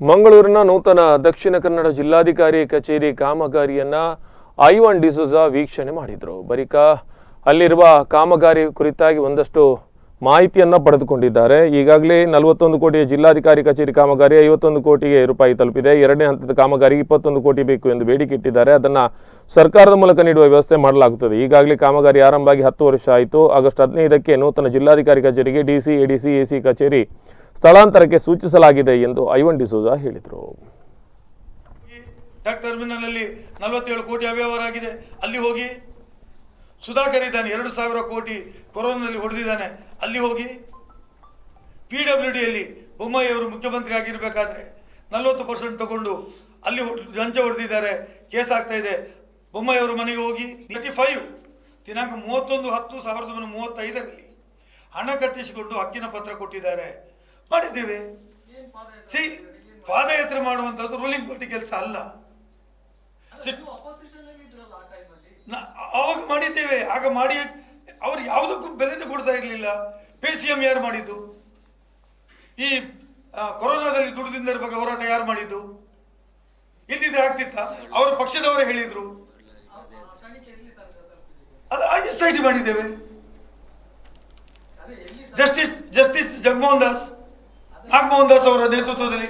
ಮಂಗಳೂರಿನ ನೂತನ ದಕ್ಷಿಣ ಕನ್ನಡ ಜಿಲ್ಲಾಧಿಕಾರಿ ಕಚೇರಿ ಕಾಮಗಾರಿಯನ್ನ ಐವನ್ ಡಿಸೋಜಾ ವೀಕ್ಷಣೆ ಮಾಡಿದರು. ಬಳಿಕ ಅಲ್ಲಿರುವ ಕಾಮಗಾರಿ ಕುರಿತಾಗಿ ಒಂದಷ್ಟು ಮಾಹಿತಿಯನ್ನ ಪಡೆದುಕೊಂಡಿದ್ದಾರೆ. ಈಗಾಗಲೇ ನಲವತ್ತೊಂದು ಕೋಟಿಯ ಜಿಲ್ಲಾಧಿಕಾರಿ ಕಚೇರಿ ಕಾಮಗಾರಿ ಐವತ್ತೊಂದು ಕೋಟಿಗೆ ರೂಪಾಯಿ ತಲುಪಿದೆ. ಎರಡನೇ ಹಂತದ ಕಾಮಗಾರಿಗೆ ಇಪ್ಪತ್ತೊಂದು ಕೋಟಿ ಬೇಕು ಎಂದು ಬೇಡಿಕೆ ಇಟ್ಟಿದ್ದಾರೆ ಅದನ್ನ ಸರ್ಕಾರದ ಮೂಲಕ ನೀಡುವ ವ್ಯವಸ್ಥೆ ಮಾಡಲಾಗುತ್ತದೆ. ಈಗಾಗಲೇ ಕಾಮಗಾರಿ ಆರಂಭ ಆಗಿ ಹತ್ತು ವರ್ಷ ಆಯಿತು. ಆಗಸ್ಟ್ ಹದಿನೈದಕ್ಕೆ ನೂತನ ಜಿಲ್ಲಾಧಿಕಾರಿ ಕಚೇರಿಗೆ ಡಿಸಿ ಎಡಿಸಿ ಎಸಿ ಕಚೇರಿ ಸ್ಥಳಾಂತರಕ್ಕೆ ಸೂಚಿಸಲಾಗಿದೆ ಎಂದು ಐವನ್ ಡಿಸೋಜಾ ಹೇಳಿದರು. ಟರ್ಮಿನಲ್ ಅಲ್ಲಿ ನಲವತ್ತೇಳು ಕೋಟಿ ಅವ್ಯವಹಾರ ಆಗಿದೆ. ಅಲ್ಲಿ ಹೋಗಿ ಸುಧಾಕರ್ ಇದ್ದಾನೆ ಎರಡು ಸಾವಿರ ಕೋಟಿ ಕೊರೋನಾದಲ್ಲಿ ಹೊಡೆದಿದ್ದಾನೆ. ಅಲ್ಲಿ ಹೋಗಿ ಪಿ ಡಬ್ಲ್ಯೂ ಡಿಯಲ್ಲಿ ಬೊಮ್ಮಾಯಿ ಅವರು ಮುಖ್ಯಮಂತ್ರಿ ಆಗಿರಬೇಕಾದ್ರೆ ನಲವತ್ತು ಪರ್ಸೆಂಟ್ ತಗೊಂಡು ಅಲ್ಲಿ ಲಂಚ ಹೊಡೆದಿದ್ದಾರೆ ಕೇಸ್ ಆಗ್ತಾ ಇದೆ. ಬೊಮ್ಮಾಯಿ ಅವರ ಮನೆಗೆ ಹೋಗಿ ತರ್ಟಿ ಫೈವ್ ದಿನಾಂಕ ಮೂವತ್ತೊಂದು ಹತ್ತು ಸಾವಿರದ ಒಂಬೈನೂರ ಮೂವತ್ತೈದರಲ್ಲಿ ಹಣ ಕಟ್ಟಿಸಿಕೊಂಡು ಹಕ್ಕಿನ ಪತ್ರ ಕೊಟ್ಟಿದ್ದಾರೆ. ಮಾಡಿದ್ದೇವೆ. ಸಿ ಪಾದಯಾತ್ರೆ ಮಾಡುವಂಥದ್ದು ರೂಲಿಂಗ್ ಪಾರ್ಟಿ ಕೆಲಸ ಅಲ್ಲ. ಆವಾಗ ಮಾಡಿದ್ದೇವೆ. ಆಗ ಮಾಡಿ ಅವ್ರು ಯಾವುದಕ್ಕೂ ಬೆಲೆ ಕೊಡ್ತಾ ಇರಲಿಲ್ಲ. ಪಿ ಸಿ ಎಂ ಯಾರು ಮಾಡಿದ್ದು? ಈ ಕೊರೋನಾದಲ್ಲಿ ದುಡಿದಿಂದ ಬಗ್ಗೆ ಹೋರಾಟ ಯಾರು ಮಾಡಿದ್ದು? ಇದ್ದಿದ್ರೆ ಆಗ್ತಿತ್ತ? ಅವ್ರ ಪಕ್ಷದವರೇ ಹೇಳಿದ್ರು. ಅದು ಟಿ ಮಾಡಿದ್ದೇವೆ. ಜಸ್ಟಿಸ್ ಜಸ್ಟಿಸ್ ಜಗಮೋಹನ್ ದಾಸ್ ನಾಗಮೋಹನ್ ದಾಸ್ ಅವರ ನೇತೃತ್ವದಲ್ಲಿ.